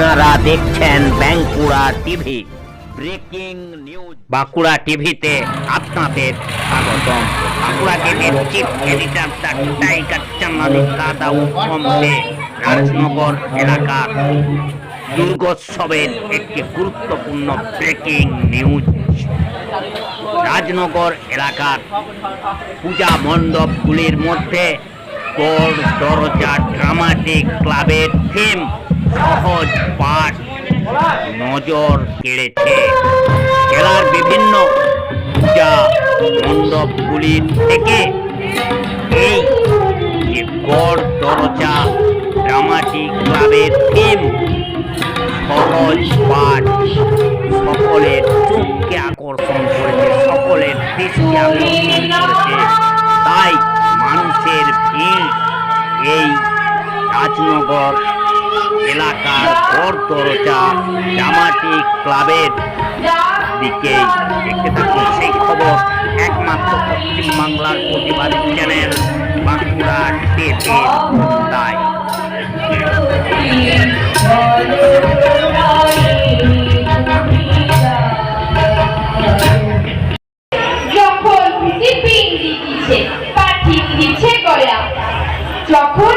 আপনারা দেখছেন Bankura TV. Breaking news. Bankura টিভিতে আপনাদের স্বাগতম। বাঁকুড়া টিভির চিফ এডিটর টাইগার চ্যানেল দাদা উত্তমকে রাজনগর এলাকার দুর্গোৎসবের একটি গুরুত্বপূর্ণ ব্রেকিং নিউজ। রাজনগর এলাকার পূজা মণ্ডপগুলির মধ্যে গড় দরজা, ড্রামাটিক ক্লাবের থিম সহজ পাঠ নজর কেড়েছে। জেলার বিভিন্ন পূজা মণ্ডপগুলির থেকে এই যে গড় দরজা ড্রামাটিক ক্লাবের থিম সহজ পাঠ, সকলের চোখকে আকর্ষণ করেছে, সকলের দৃষ্টি আকর্ষণ করেছে। তাই মানুষের ভিড় এই রাজনগর এলাকার ড্রামাটিক ক্লাবের দিকে দেখতে থাকুন। সেই খবর একমাত্র পশ্চিম বাংলার প্রতিবাদী চ্যানেল বাঁকুড়া টেপের তাই। যখন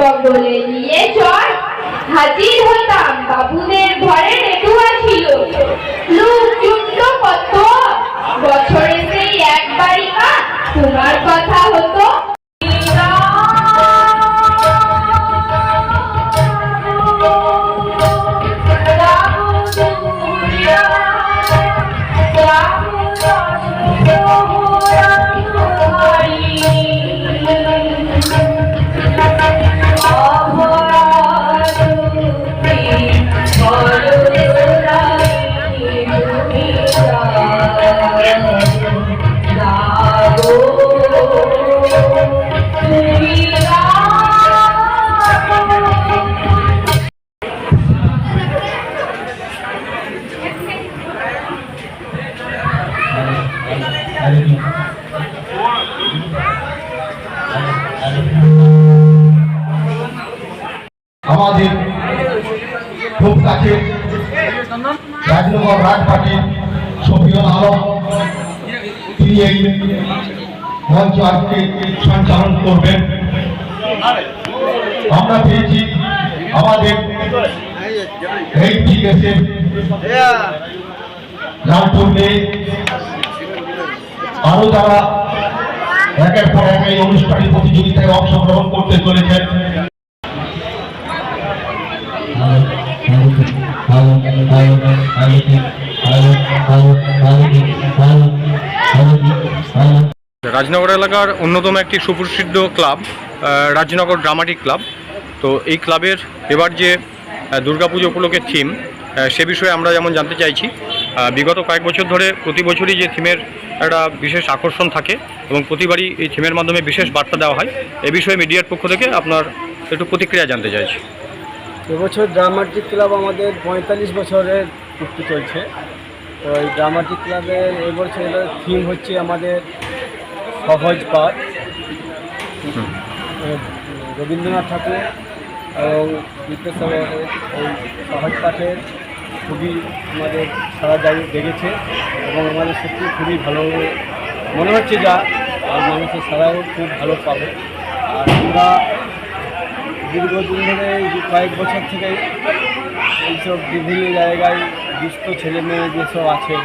বগলে নিয়ে চট হাজির হতাম বাবুদের ঘরে নেটুয়া ছিল। লোক কত? বছরে সেই একবারই মা তোমার কথা আমাদের খুব কাছে রাজনগর রাজপাটির শফিউল আলম তিনি এই মঞ্চ আজকে সঞ্চালন করবেন। আমরা পেয়েছি আমাদের এই ঠিক আছে। মেয়ে আরও যারা একের পর এক এই অনুষ্ঠানের প্রতিযোগিতায় অংশগ্রহণ করতে চলেছেন। রাজনগর এলাকার অন্যতম একটি সুপ্রসিদ্ধ ক্লাব রাজনগর ড্রামাটিক ক্লাব। তো এই ক্লাবের এবার যে দুর্গাপুজো উপলক্ষে থিম সে বিষয়ে আমরা যেমন জানতে চাইছি বিগত কয়েক বছর ধরে প্রতি বছরই যে থিমের একটা বিশেষ আকর্ষণ থাকে এবং প্রতিবারই এই থিমের মাধ্যমে বিশেষ বার্তা দেওয়া হয়। এ বিষয়ে মিডিয়ার পক্ষ থেকে আপনার একটু প্রতিক্রিয়া জানতে চাইছি। এবছর ড্রামাটিক ক্লাব আমাদের পঁয়তাল্লিশ বছরের চুক্তি চলছে। তো এই ড্রামাটিক ক্লাবের এবছরের থিম হচ্ছে আমাদের সহজ পাঠ রবীন্দ্রনাথ ঠাকুর এবং বিদ্যাসাগরের এই সহজ পাঠের খুবই আমাদের সারা জায়গায় জেগেছে এবং আমাদের সত্যি খুবই ভালো মনে হচ্ছে যা আর মানুষের সারাও খুব ভালো পাবে। আর আমরা দীর্ঘদিন ধরে কয়েক বছর থেকে এইসব বিভিন্ন জায়গায় দুস্থ ছেলে মেয়ে যেসব আছে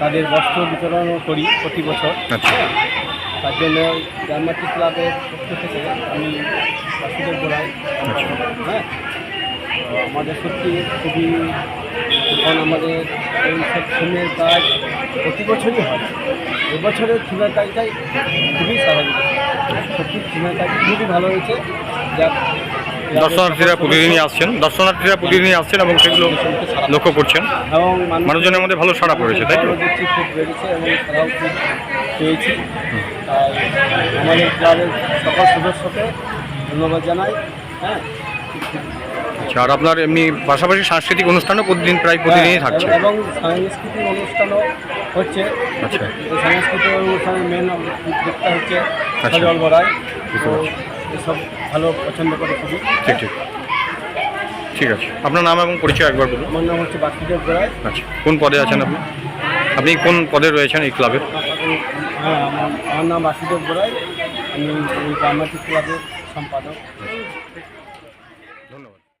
তাদের বস্ত্র বিতরণও করি প্রতি বছর। আচ্ছা। তার জন্য জামাতি ক্লাবের পক্ষ থেকে আমি বাসুদেব গোড়াই হ্যাঁ। তো আমাদের সত্যি খুবই এখন আমাদের এই সব থিমের কাজ প্রতি বছরই হয়। এবছরের থিমের কাজটাই খুবই স্বাভাবিক। সত্যি থিমের কাজ খুবই ভালো হয়েছে। যা দর্শনার্থীরা প্রতিদিনই আসছেন। দর্শনার্থীরা প্রতিদিনই আসছেন এবং সেগুলো লক্ষ্য করছেন। এবং মানুষজনের মধ্যে ভালো সাড়া পড়েছে তাই তো? পেয়েছি। আমাদের ক্লাবের সকল সদস্যকে ধন্যবাদ জানাই। হ্যাঁ? আচ্ছা আর আপনার এমনি পাশাপাশি সাংস্কৃতিক অনুষ্ঠানও প্রতিদিন প্রায় প্রতিদিনই থাকছে। হ্যাঁ, এবং সাংস্কৃতিক অনুষ্ঠানও হচ্ছে। আচ্ছা। সাংস্কৃতিক অনুষ্ঠানের মেন দিকটা হচ্ছে আচ্ছা। সজল। এসব ভালো পছন্দ করে খুবই। ঠিক ঠিক। ঠিক আছে। আপনার নাম এবং পরিচয় একবার বলুন। আমার নাম হচ্ছে বাসুদেব বড়াই। আচ্ছা। কোন পদে আছেন আপনি? আপনি কোন পদে রয়েছেন এই ক্লাবের হ্যাঁ আমার নাম বাসুদেব বড়াই। আমি এই ক্লাবের সম্পাদক।